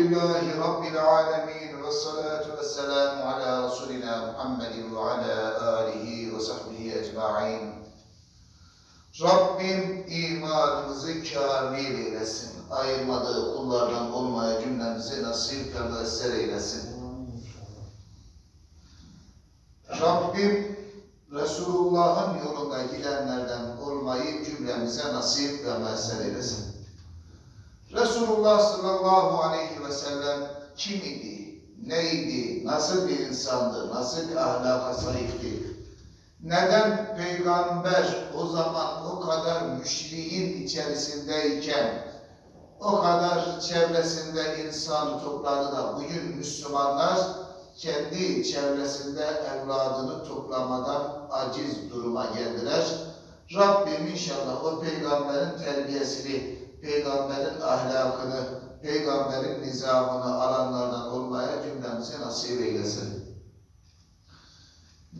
Elhamdülillahi Rabbil alemin ve salatu ve selamu ala Resulina Muhammedin ve ala alihi ve sahbihi ecma'in. Rabbim imanımızı kamil eylesin. Ayırmadığı kullardan olmaya cümlemizi nasip ve müesser eylesin. Rabbim Resulullah'ın yolunda gidenlerden olmayı cümlemize nasip ve müesser eylesin. Resulullah sallallahu aleyhi ve sellem kim idi, neydi, nasıl bir insandı, nasıl bir ahlaka sahipti? Neden peygamber o zaman o kadar müşriğin içerisindeyken, o kadar çevresinde insanı topladı da bugün Müslümanlar kendi çevresinde evladını toplamadan aciz duruma geldiler. Rabbim inşallah o peygamberin terbiyesini, peygamberin ahlakını, peygamberin nizamını alanlardan olmaya cümlemize nasip eylesin.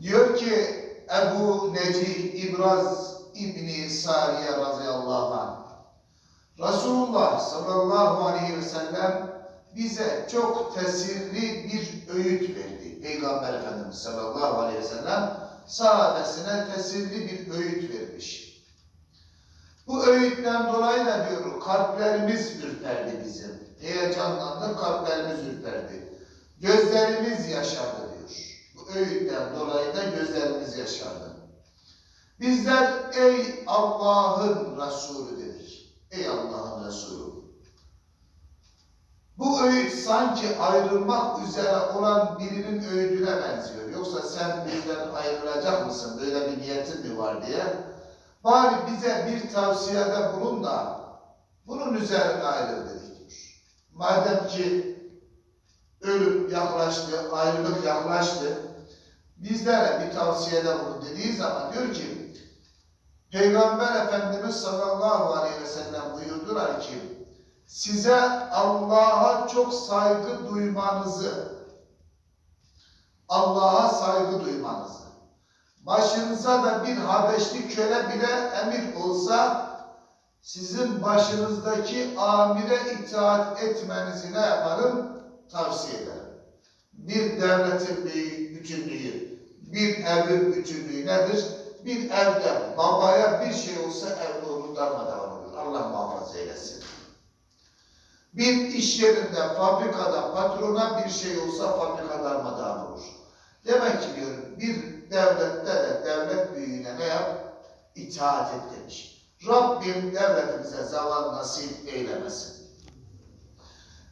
Diyor ki Ebu Necih İbraz İbni Sariye radıyallahu anh Resulullah sallallahu aleyhi ve sellem bize çok tesirli bir öğüt verdi. Peygamber Efendimiz sallallahu aleyhi ve sellem sahabesine tesirli bir öğüt vermiş. Bu öğütten dolayı da diyor kalplerimiz ürperdi bizim. Heyecanlandı kalplerimiz ürperdi. Gözlerimiz yaşardı diyor. Bu öğütten dolayı da gözlerimiz yaşardı. Bizler ey Allah'ın Resulü dedik. Ey Allah'ın Resulü. Bu öğüt sanki ayrılmak üzere olan birinin öğüdüne benziyor. Yoksa sen bizden ayrılacak mısın? Böyle bir niyetin mi var diye. Bari bize bir tavsiyede bulun da bunun üzerine ayrıl dedik diyor. Madem ki ölüm yaklaştı, ayrılık yaklaştı, bizlere bir tavsiyede bulun dediği zaman diyor ki Peygamber Efendimiz sallallahu aleyhi ve sellem buyurdular ki size Allah'a çok saygı duymanızı Allah'a saygı duymanızı başınıza da bir Habeşli köle bile emir olsa sizin başınızdaki amire itaat etmenizi ne yaparım? Tavsiye ederim. Bir devletin bir bütünlüğü, bir evin bütünlüğü nedir? Bir evde babaya bir şey olsa evde onu darmadağın olur. Allah muhafaza eylesin. Bir iş yerinde, fabrikada patrona bir şey olsa fabrika darmadağın olur. Demek ki diyorum bir devlette de devlet büyüğüne ne yap? İtaat et demiş. Rabbim devletimize zaval nasip eylemesin.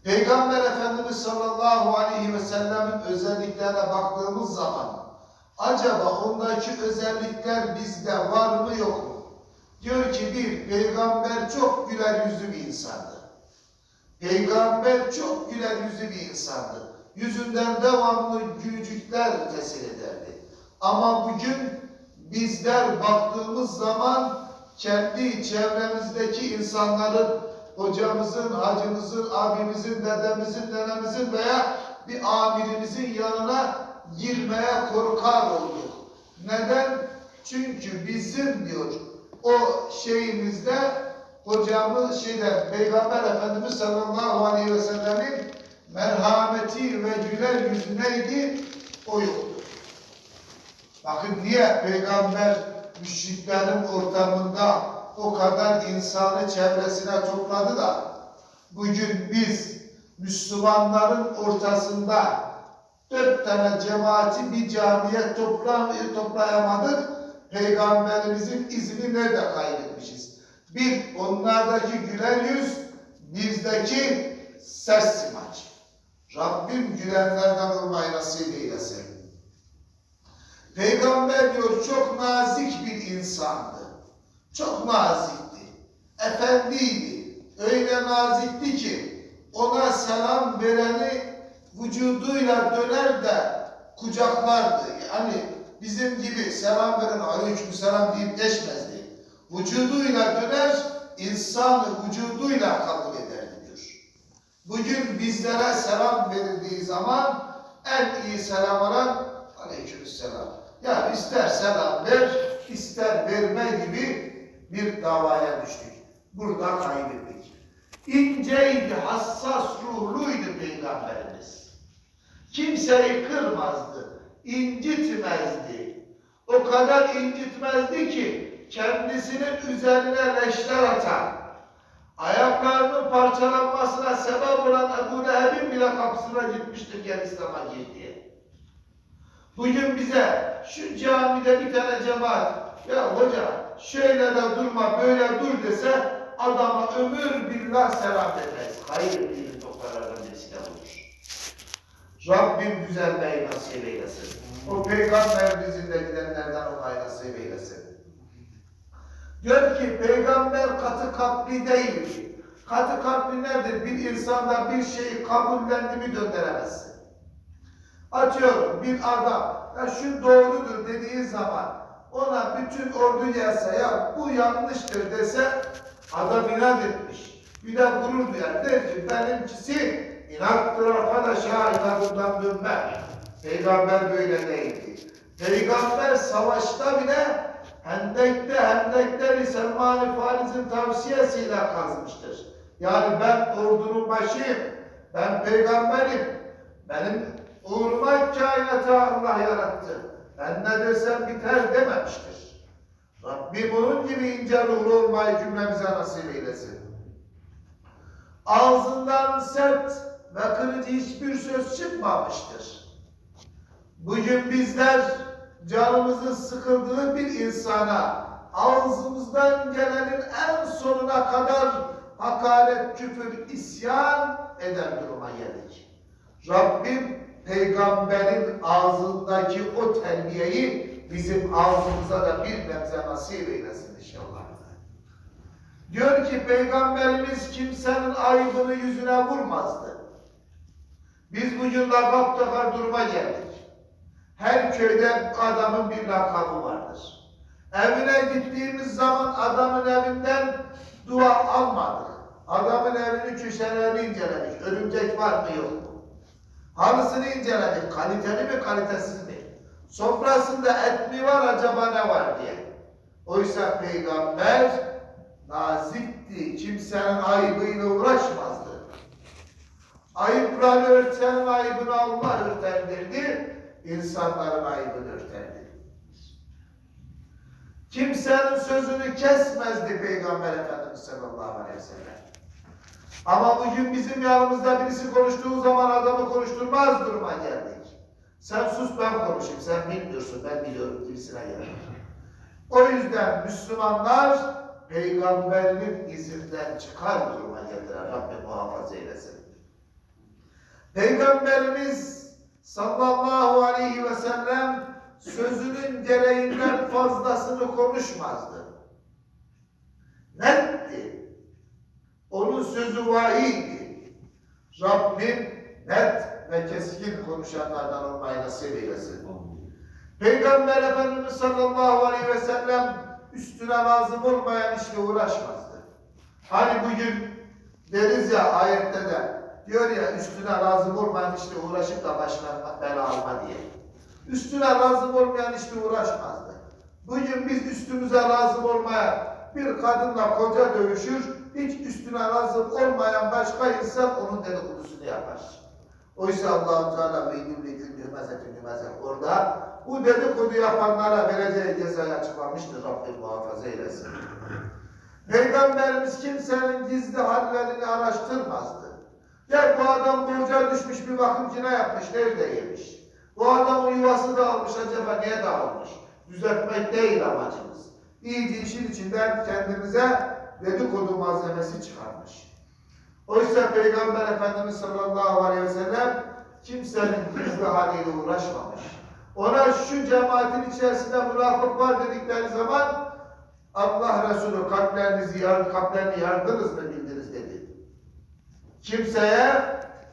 Peygamber Efendimiz sallallahu aleyhi ve sellemin özelliklerine baktığımız zaman acaba ondaki özellikler bizde var mı yok mu? Diyor ki bir, peygamber çok güler yüzlü bir insandı. Peygamber çok güler yüzlü bir insandı. Yüzünden devamlı gülücükler tesir ederdi. Ama bugün bizler baktığımız zaman kendi çevremizdeki insanların, hocamızın, hacımızın, abimizin, dedemizin, nenemizin veya bir amirimizin yanına girmeye korkar olduk. Neden? Çünkü bizim diyor o şeyimizde hocamız şeyde Peygamber Efendimiz sallallahu aleyhi ve sellemin merhameti ve güler yüzü neydi? O yoktu. Bakın niye peygamber müşriklerin ortamında o kadar insanı çevresine topladı da bugün biz Müslümanların ortasında dört tane cemaati bir camiye toplam, toplayamadık. Peygamberimizin izini nerede kaybetmişiz? Bir, onlardaki güler yüz, bizdeki ses simaç. Rabbim gülenlerden olmayı nasip eylesin. Peygamber diyor çok nazik bir insandı. Çok nazikti. Efendiydi. Öyle nazikti ki ona selam vereni vücuduyla döner de kucaklardı. Yani bizim gibi selam veren aleyküm selam deyip geçmezdi. Vücuduyla döner, insanı vücuduyla kabul ederdi diyor. Bugün bizlere selam verildiği zaman en iyi selam alan aleykümselam. Ya ister selam ver, ister verme gibi bir davaya düştük. Burada kaybettik. İnceydi, hassas ruhluydu peygamberimiz. Kimseyi kırmazdı, incitmezdi. O kadar incitmezdi ki kendisinin üzerine leşler atan, ayaklarının parçalanmasına sebep olan Ebu Leheb'in bile kapısına gitmiştir gel İslam'a gir. Bugün bize şu camide bir tane cemaat ya hoca şöyle de durma böyle dur dese adama ömür billah selam demez. Hayır değil noktalardan birisi de budur. Rabbim düzelmeyi nasip eylesin. O peygamberimizin de gidenlerden olmayı nasip eylesin. Diyor ki peygamber katı kalpli değildi. Katı kalpli nedir? Bir insanda bir şeyi kabullendi mi döndüremezsin. Atıyorum bir adam ya şu doğrudur dediği zaman ona bütün ordu gelse ya bu yanlıştır dese adam inat etmiş. Bir de gurur duyar. Der ki benimkisi inattır arkadaş ha inadından dönmem. Peygamber böyle değildi. Peygamber savaşta bile Hendek'te Hendekleri Selman-ı Fariz'in tavsiyesiyle kazmıştır. Yani ben ordunun başıyım, ben peygamberim, benim uğruma kainatı Allah yarattı. Ben ne desem biter dememiştir. Rabbim onun gibi ince ruhlu olmayı cümlemize nasip eylesin. Ağzından sert ve kırıcı hiçbir söz çıkmamıştır. Bugün bizler canımızın sıkıldığı bir insana ağzımızdan gelenin en sonuna kadar hakaret, küfür, isyan eder duruma geldik. Rabbim peygamberin ağzındaki o terbiyeyi bizim ağzımıza da bir nebze nasip eylesin inşallah. Diyor ki peygamberimiz kimsenin ayıbını yüzüne vurmazdı. Biz bugün lakap takar duruma geldik. Her köyde adamın bir lakabı vardır. Evine gittiğimiz zaman adamın evinden dua almadık. Adamın evini köşelerini inceledik. Örümcek var mı yok mu? Halısını inceledik. Kaliteli mi kalitesiz mi? Sofrasında et mi var acaba ne var diye. Oysa peygamber nazikti. Kimsenin ayıbıyla uğraşmazdı. Ayıpları örten ayıbını Allah örtendirdi. İnsanların ayıbını örterdi. Kimsenin sözünü kesmezdi Peygamber Efendimiz sallallahu aleyhi ve sellem. Ama bugün bizim yanımızda birisi konuştuğu zaman adamı konuşturmaz duruma geldik. Sen sus ben konuşayım, sen bilmiyorsun, ben biliyorum gibisine gelir. O yüzden Müslümanlar peygamberinin izinden çıkar duruma geldiler. Rabbim muhafaza eylesin. Peygamberimiz sallallahu aleyhi ve sellem sözünün gereğinden fazlasını konuşmazdı. Netti. Onun sözü vahiydi. Rabbim net ve keskin konuşanlardan olmayı nasip eylesin. Peygamber Efendimiz sallallahu aleyhi ve sellem üstüne lazım olmayan işle uğraşmazdı. Hani bugün deriz ya ayette de diyor ya üstüne lazım olmayan işle uğraşıp da başına bela alma diye. Üstüne lazım olmayan işle uğraşmazdı. Bugün biz üstümüze lazım olmayan bir kadınla koca dövüşür, hiç üstüne lazım olmayan başka insan onun dedikodusunu yapar. Oysa Allah-u Teala beynimle küllü mezetin mezek orada bu dedikodu yapanlara vereceği cezayı açıklamıştır Rabbim muhafaza eylesin. Peygamberimiz kimsenin gizli hallerini araştırmazdı. Ya bu adam borca düşmüş bir bakım ki ne yapmış, nerede yemiş? Bu adamın yuvası dağılmış acaba niye dağılmış? Düzeltmek değil amacımız. İyice işin içinden kendimize dedikodu malzemesi çıkarmış. Oysa Peygamber Efendimiz sallallahu aleyhi ve sellem kimsenin gizli haliyle uğraşmamış. Ona şu cemaatin içerisinde münafık var dedikleri zaman Allah Resulü kalplerinizi yar, kalplerini yardınız mı bildiniz dedi. Kimseye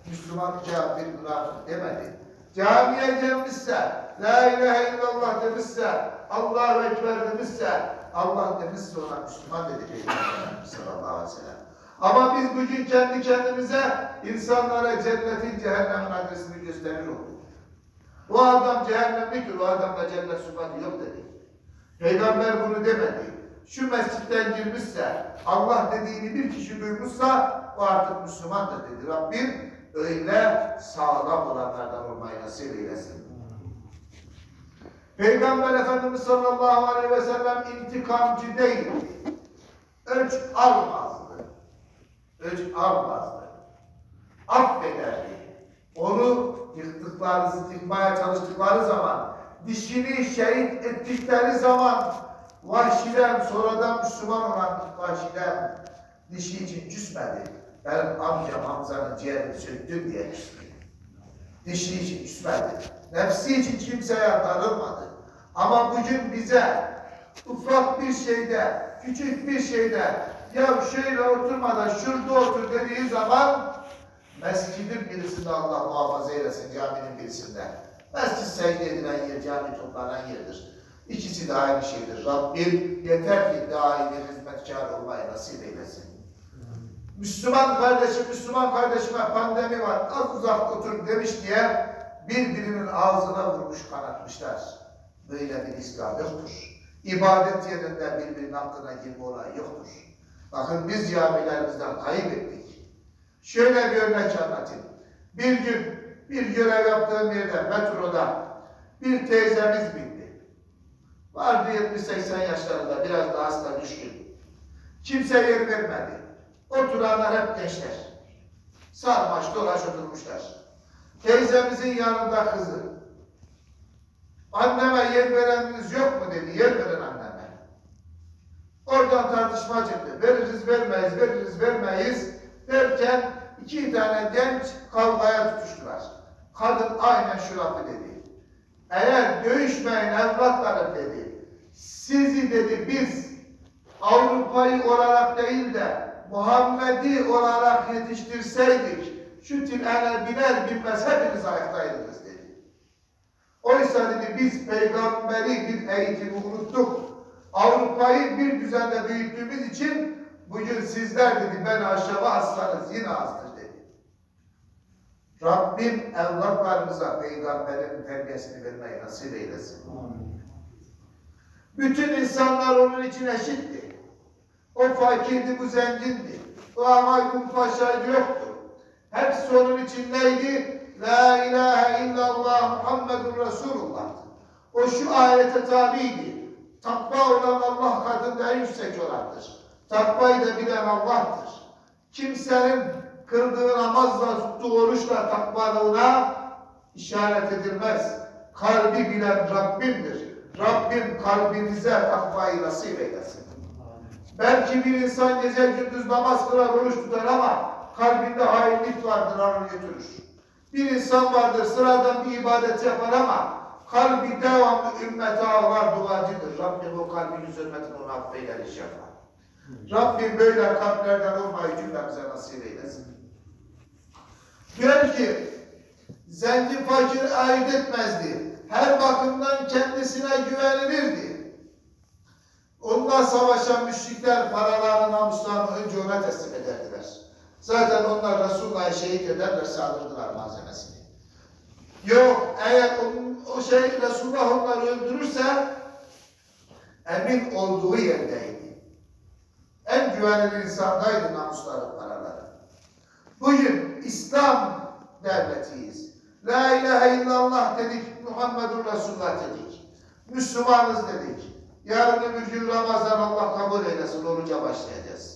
Müslüman kafir münafık demedi. Camiye gelmişse, La ilahe illallah demişse, Allahu Ekber demişse, Allah demişse ona Müslüman dedi Peygamber sallallahu aleyhi ve sellem. Ama biz bugün kendi kendimize insanlara cennetin cehennemin adresini gösterir olduk. Bu adam cehennemliktir, o adamda cennet sıfatı yok dedi. Peygamber bunu demedi. Şu mescitten girmişse, Allah dediğini bir kişi duymuşsa, o artık Müslümandır dedi. Rabbim öyle sağlam olanlardan olmayı nasip eylesin. Peygamber Efendimiz sallallahu aleyhi ve sellem intikamcı değil. Öç almazdı. Öç almazdı. Affederdi. Onu yıktıkları, yıkmaya çalıştıkları zaman, dişini şehit ettikleri zaman, vahşiden, sonradan Müslüman olan vahşiden dişi için küsmedi. Benim amcam Hamza'nın ciğerini söktü diye küstü. Dişi için küsmedi. Nefsi için kimseye darılmadı. Ama bugün bize ufak bir şeyde, küçük bir şeyde ya şöyle oturmadan şurada otur dediği zaman mescidin birisinde Allah muhafaza eylesin caminin birisinde. Mescid secde edilen yer, cami toplanan yerdir. İkisi de aynı şeydir. Rabbim yeter ki daimi hizmetkar olmayı nasip eylesin. Müslüman kardeşim, Müslüman kardeşime pandemi var, az uzak otur demiş diye birbirinin ağzına vurmuş kanatmışlar. Böyle bir İslam yoktur. İbadet yerinde birbirinin hakkına girme olayı yoktur. Bakın biz camilerimizden kaybettik. Şöyle bir örnek anlatayım. Bir gün bir görev yaptığım yerde metroda bir teyzemiz bindi. Vardı 70-80 yaşlarında biraz da hasta düşkün. Kimse yer vermedi. Oturanlar hep gençler. Sarmaş dolaş oturmuşlar. Teyzemizin yanında kızı. Anneme yer vereniniz yok mu dedi. Yer verin anneme. Oradan tartışma çıktı. Veririz vermeyiz, veririz vermeyiz derken iki tane genç kavgaya tutuştular. Kadın aynen şu lafı dedi. Eğer dövüşmeyin evlatlarım dedi. Sizi dedi biz Avrupa'yı olarak değil de Muhammed'i olarak yetiştirseydik şu trene biner binmez hepiniz ayaktaydınız dedi. Oysa dedi biz peygamberi bir eğitimi unuttuk. Avrupa'yı bir düzende büyüttüğümüz için bugün sizler dedi ben aşağı aslanız yine azdır dedi. Rabbim evlatlarımıza peygamberin terbiyesini vermeyi nasip eylesin. Bütün insanlar onun için eşitti. O fakirdi, bu zengindi. O amaydın paşaydı yoktu. Hepsi onun içindeydi. La ilahe illallah Muhammedun Resulullah. O şu ayete tabiydi. Takva olan Allah katında en yüksek olandır. Takvayı da bilen Allah'tır. Kimsenin kıldığı namazla, tuttuğu oruçla takvalığına işaret edilmez. Kalbi bilen Rabbimdir. Rabbim kalbinize takvayı nasip eylesin. Belki bir insan gece gündüz namaz kılar, oruç tutar ama kalbinde hainlik vardır, onu götürür. Bir insan vardır, sıradan bir ibadet yapar ama kalbi devamlı ümmete ağlar, duacıdır. Rabbim o kalbin hürmetine onu affeyler inşallah. Rabbim böyle kalplerden olmayı cümlemize nasip eylesin. Diyor ki, zengin fakir ayırt etmezdi. Her bakımdan kendisine güvenilirdi. Onunla savaşan müşrikler paralarını, namuslarını önce ona teslim ederdiler. Zaten onlar Resulullah'ı şehit ederlerse alırdılar malzemesini. Yok, eğer onun, o şey Resulullah onları öldürürse emin olduğu yerdeydi. En güvenilir insandaydı namusları, paraları. Bugün İslam devletiyiz. La ilahe illallah dedik, Muhammedun Resulullah dedik. Müslümanız dedik. Yarın öbür gün Ramazan Allah kabul eylesin, oruca başlayacağız.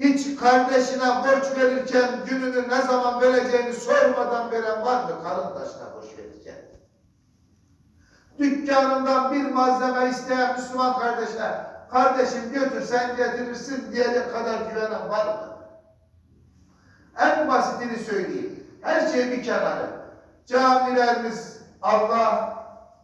Hiç kardeşine borç verirken gününü ne zaman vereceğini sormadan veren var mı kardeşine borç verirken? Dükkanından bir malzeme isteyen Müslüman kardeşine kardeşim götür sen getirirsin diyecek kadar güvenen var mı? En basitini söyleyeyim. Her şey bir kenarı. Camilerimiz Allah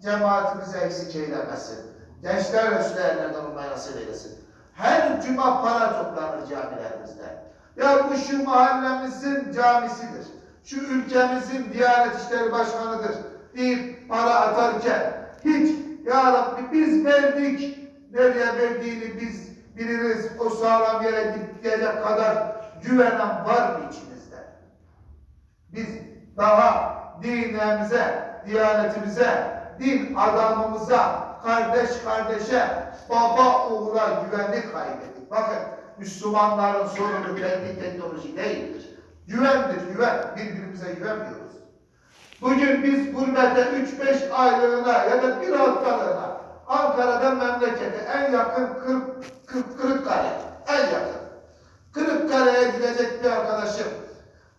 cemaatimizi eksik eylemesin. Gençler Resulü ellerinden olmayı nasip eylesin. Her cuma para toplanır camilerimizde. Ya bu şu mahallemizin camisidir. Şu ülkemizin Diyanet İşleri Başkanı'dır deyip para atarken hiç Ya Rabbi biz verdik nereye verdiğini biz biliriz. O sağlam yere gidecek kadar güvenen var mı içimizde? Biz daha dinimize, diyanetimize, din adamımıza, kardeş kardeşe, baba oğula güveni kaybettik. Bakın Müslümanların sorunu kendi teknoloji değildir. Güvendir, güven. Birbirimize güvenmiyoruz. Bugün biz gurbete 3-5 aylığına ya da bir haftalığına Ankara'dan memlekete en yakın Kırk, Kırk, Kırıkkale. En yakın. Kırıkkale'ye gidecek bir arkadaşım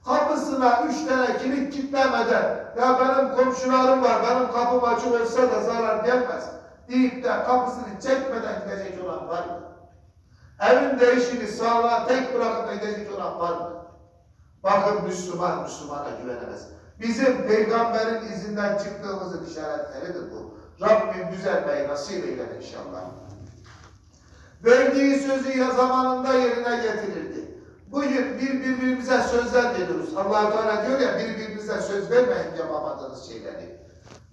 kapısına üç tane kilit kitlemeden ya benim komşularım var benim kapım açık olsa da zarar gelmez deyip de kapısını çekmeden gidecek olan var mı? Evin değişini sağlığa tek bırakıp gidecek olan var mı? Bakın Müslüman Müslümana güvenemez. Bizim peygamberin izinden çıktığımızın işaretleridir bu. Rabbim düzelmeyi nasip eyler inşallah. Verdiği sözü ya zamanında yerine getirirdi. Bugün birbirimize sözler veriyoruz. allah Teala diyor ya birbirinize söz vermeyin yapamadığınız şeyleri.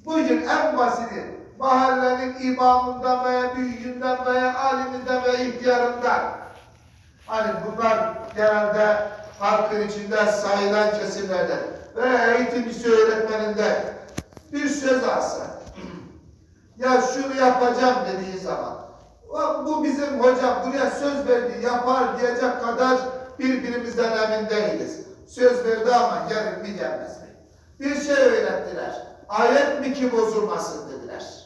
Bugün en basiti mahallenin imamından veya büyüğünden veya aliminden veya ihtiyarından hani bunlar genelde halkın içinde sayılan kesimlerden ve eğitimcisi öğretmeninden bir söz alsa ya şunu yapacağım dediği zaman "Ulan bu bizim hocam buraya söz verdi yapar diyecek kadar birbirimizden emin değiliz. Söz verdi ama gelir mi gelmez mi? Bir şey öğrettiler. Ayet mi ki bozulmasın dediler.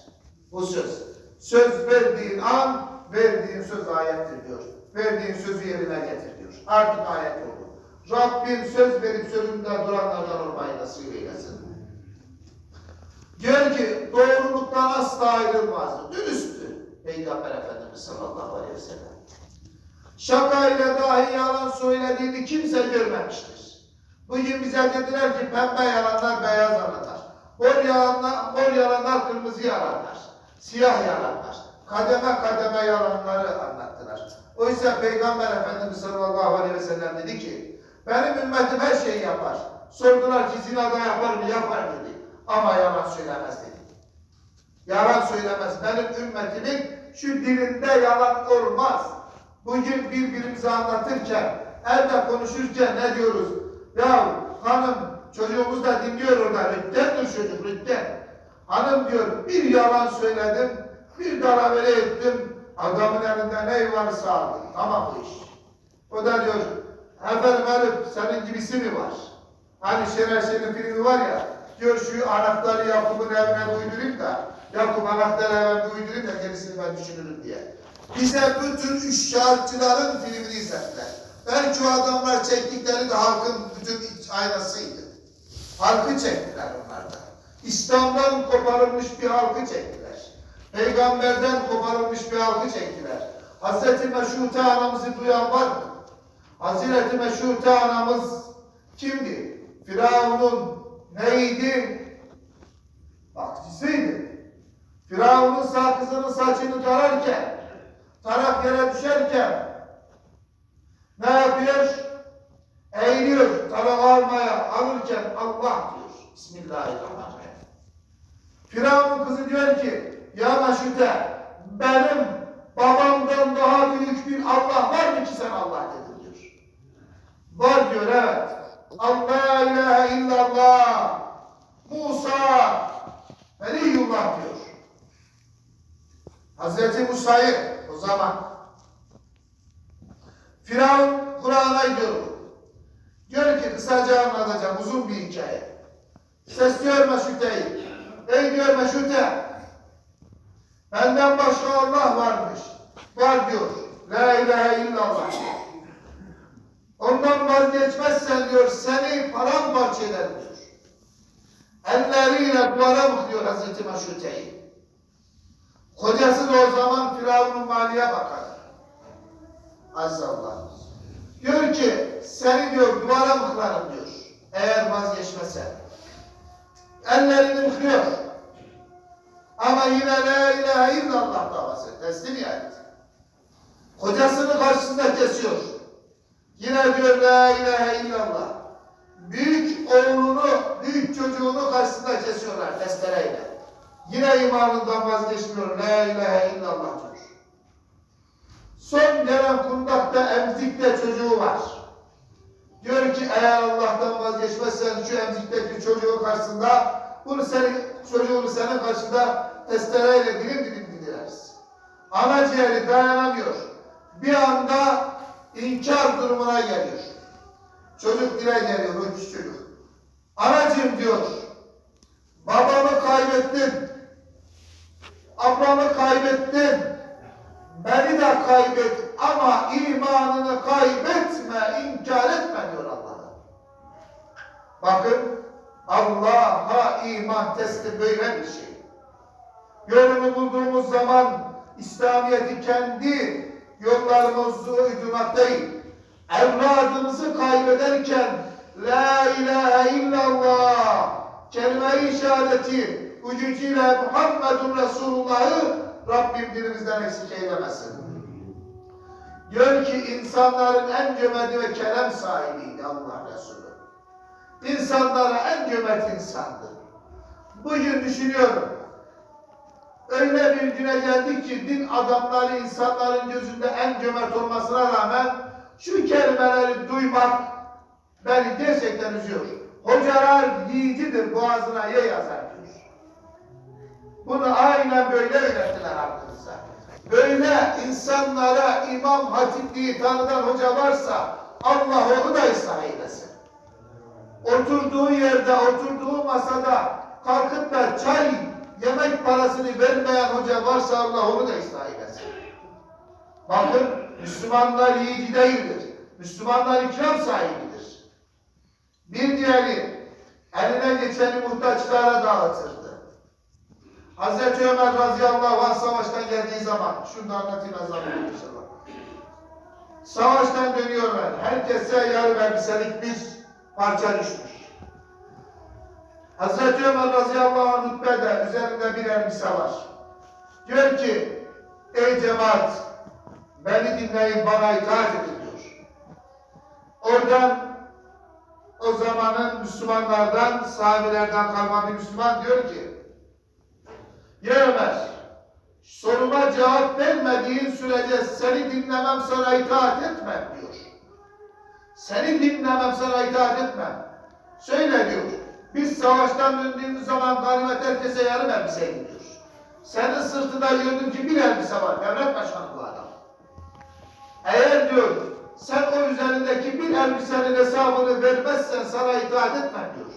Bu söz. Söz verdiğin an verdiğin söz ayettir diyor. Verdiğin sözü yerine getir diyor. Artık ayet oldu. Rabbim söz verip sözünde duranlardan olmayı nasip eylesin. Diyor ki doğruluktan asla ayrılmazdı. Dürüsttü Peygamber Efendimiz sallallahu aleyhi ve sellem. Şakayla dahi yalan söylediğini kimse görmemiştir. Bugün bize dediler ki pembe yalanlar beyaz yalanlar. Mor yalanlar, mor yalanlar kırmızı yalanlar. Siyah yalanlar. Kademe kademe yalanları anlattılar. Oysa Peygamber Efendimiz sallallahu aleyhi ve sellem dedi ki benim ümmetim her şeyi yapar. Sordular ki zinada yapar mı? Yapar dedi. Ama yalan söylemez dedi. Yalan söylemez. Benim ümmetimin şu dilinde yalan olmaz. Bugün birbirimize anlatırken, evde konuşurken ne diyoruz? Ya hanım çocuğumuz da dinliyor orada. Rüttendir çocuk rütten. Hanım diyor bir yalan söyledim, bir dalavere ettim. Adamın elinde ne varsa aldım. Tamam bu iş. O da diyor efendim Elif senin gibisi mi var? Hani Şener Şen'in filmi var ya diyor şu anahtarı Yakup'un evine uydurayım da Yakup anahtarı evine uydurayım da gerisini ben düşünürüm diye. Bize bütün üç şarkıcıların filmini izlettiler. Belki o adamlar çektikleri de halkın bütün aynasıydı. Halkı çektiler onlar da. İslam'dan koparılmış bir halkı çektiler. Peygamberden koparılmış bir halkı çektiler. Hazreti Meşrute anamızı duyan var mı? Hazreti Meşrute anamız kimdi? Firavun'un neydi? Bakçısıydı. Firavun'un sağ kızının saçını tararken, tarak yere düşerken ne yapıyor? Eğiliyor tarak almaya alırken Allah diyor. Bismillahirrahmanirrahim. Firavun kızı diyor ki ya Meşrute benim babamdan daha büyük bir Allah var mı ki sen Allah dedin diyor. Var diyor evet. Allah ilahe illallah. Musa Veliyullah diyor. Hazreti Musa'yı o zaman Firavun Kur'an'a gidiyor. Diyor ki kısaca anlatacağım uzun bir hikaye. Sesliyor Meşrute'yi. Ey diyor Meşrute benden başka Allah varmış. Var diyor. La ilahe illallah. Ondan vazgeçmezsen diyor seni paramparça ederim diyor. Elleriyle duvara mıhlıyor Hazreti Meşrute'yi. Kocası da o zaman Firavun'un maliye bakar. Azallah. Diyor ki seni diyor duvara mıhlarım diyor. Eğer vazgeçmezsen. Ellerini mıhlıyor. Ama yine la ilahe illallah davası. Teslimiyet. Kocasını karşısında kesiyor. Yine diyor la ilahe illallah. Büyük oğlunu, büyük çocuğunu karşısında kesiyorlar testereyle. Yine imanından vazgeçmiyor. La ilahe illallah diyor. Son gelen kundakta emzikte çocuğu var. Diyor ki eğer Allah'tan vazgeçmezsen şu emzikteki çocuğun karşısında bunu senin çocuğunu senin karşında testereyle dilim dilim dileriz. Ana ciğeri dayanamıyor. Bir anda inkar durumuna geliyor. Çocuk dile geliyor küçük çocuk. Anacığım diyor. Babamı kaybettin. Ablamı kaybettin. Beni de kaybet ama imanını kaybetme, inkar etme diyor Allah'a. Bakın Allah'a iman testi böyle bir şey. Yolunu bulduğumuz zaman İslamiyet'i kendi yollarımızı uydurmak değil. Evladımızı kaybederken La ilahe illallah kelime-i şehadeti vücuduyla Muhammedun Resulullah'ı Rabbim dilimizden eksik eylemesin. Diyor ki insanların en cömerti ve kerem sahibiydi Allah Resulü. İnsanlara en cömert insandı. Bugün düşünüyorum. Öyle bir güne geldik ki din adamları insanların gözünde en cömert olmasına rağmen şu kelimeleri duymak beni gerçekten üzüyor. Hocalar yiğididir boğazına ye yazar diyor. Bunu aynen böyle öğrettiler aklınıza. Böyle insanlara imam hatipliği tanıdan hoca varsa Allah onu da ıslah eylesin. Oturduğu yerde, oturduğu masada kalkıp da çay, yemek parasını vermeyen hoca varsa Allah onu da ıslah eylesin. Bakın Müslümanlar yiğidi değildir. Müslümanlar ikram sahibidir. Bir diğeri eline geçeni muhtaçlara dağıtırdı. Hazreti Ömer radıyallahu anh savaştan geldiği zaman, şunu da anlatayım az inşallah. Savaştan dönüyorlar. Herkese yarım elbiselik bir parça düşmüş. Hazreti Ömer radıyallahu anh hutbede üzerinde bir elbise var. Diyor ki, ey cemaat, beni dinleyin, bana itaat edin diyor. Oradan o zamanın Müslümanlardan, sahabelerden kalma bir Müslüman diyor ki, Ya Ömer, soruma cevap vermediğin sürece seni dinlemem sana itaat etmem diyor. Seni dinlemem sana itaat etmem. Söyle diyor, biz savaştan döndüğümüz zaman ganimet herkese yarım elbiseydi diyor. Senin sırtında gördüm ki bir elbise var, devlet başkanı bu adam. Eğer diyor, sen o üzerindeki bir elbisenin hesabını vermezsen sana itaat etmem diyor.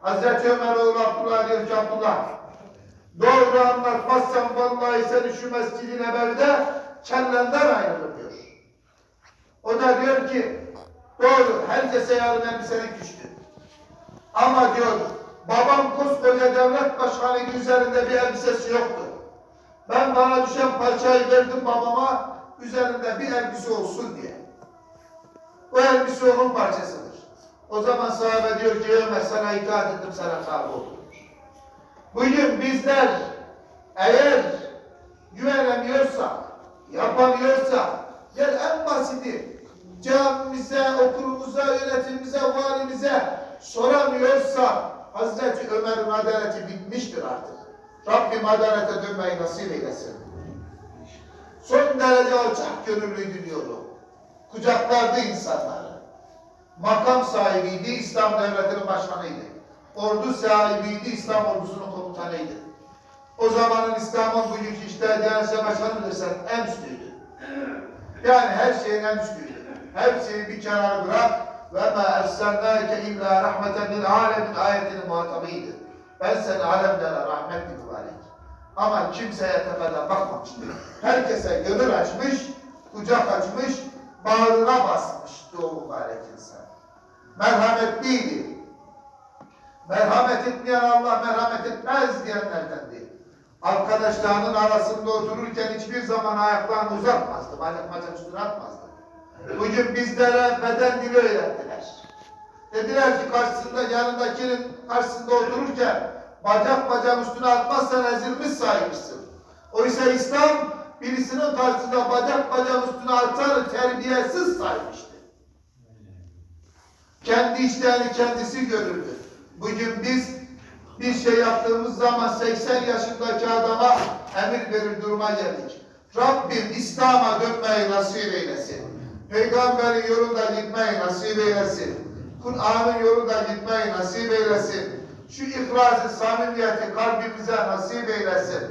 Hazreti Ömer oğlu Abdullah diyor ki Abdullah, doğru anlatmazsan vallahi seni şu mescid-i nebevde kellenden ayrılır diyor. O da diyor ki, doğru herkese yarın elbiselik düştü. Ama diyor, babam koskoca devlet başkanının üzerinde bir elbisesi yoktu. Ben bana düşen parçayı verdim babama, üzerinde bir elbise olsun diye. O elbise onun parçasıdır. O zaman sahabe diyor ki Ömer sana itaat ettim sana tabi. Bugün bizler eğer güvenemiyorsak, yapamıyorsak, gel en basiti camimize, okulumuza, yönetimimize, valimize soramıyorsak Hazreti Ömer'in adaleti bitmiştir artık. Rabbim adalete dönmeyi nasip eylesin. Son derece alçak gönüllüydü diyorum. Kucaklardı insanları. Makam sahibiydi, İslam devletinin başkanıydı. Ordu sahibiydi, İslam ordusunun komutanıydı. O zamanın İslam'ın bugünkü işte Diyanet Başkanı bilirsen en üstüydü. Yani her şeyin en üstüydü. Hepsini bir kenara bırak ve ma erselnâke illa rahmeten lil alemin ayetinin muhatabıydı. Ben seni alemlere rahmetli mübarek. Ama kimseye tepeden bakmamıştı. Herkese gönül açmış, kucak açmış, bağrına basmıştı o mübarek insan. Merhametliydi. Merhamet etmeyen Allah merhamet etmez diyenlerdendi. Arkadaşlarının arasında otururken hiçbir zaman ayaklarını uzatmazdı, bacak bacak üstüne atmazdı. Bugün bizlere beden dili öğrettiler. Dediler ki karşısında yanındakinin karşısında otururken bacak bacak üstüne atmazsan ezilmiş saymışsın. Oysa İslam birisinin karşısında bacak bacak üstüne atanı terbiyesiz saymıştı. Kendi işlerini kendisi görürdü. Bugün biz bir şey yaptığımız zaman 80 yaşındaki adama emir verir duruma geldik. Rabbim İslam'a dönmeyi nasip eylesin. Peygamberin yolunda gitmeyi nasip eylesin. Kur'an'ın yolunda gitmeyi nasip eylesin. Şu ihlası, samimiyeti kalbimize nasip eylesin.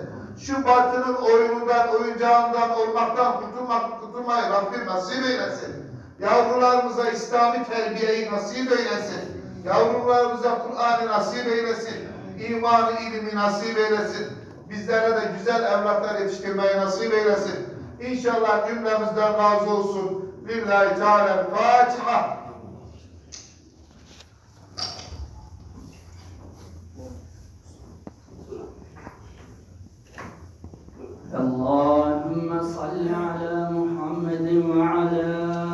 Şu batının oyunundan, oyuncağından olmaktan kurtulmak, kurtulmayı Rabbim nasip eylesin. Yavrularımıza İslami terbiyeyi nasip eylesin. Yavrularımıza Kur'an'ı nasip eylesin. İmanı, ilmi nasip eylesin. Bizlere de güzel evlatlar yetiştirmeyi nasip eylesin. İnşallah cümlemizden razı olsun. Lillahi Teala Fatiha. اللهم صل على محمد وعلى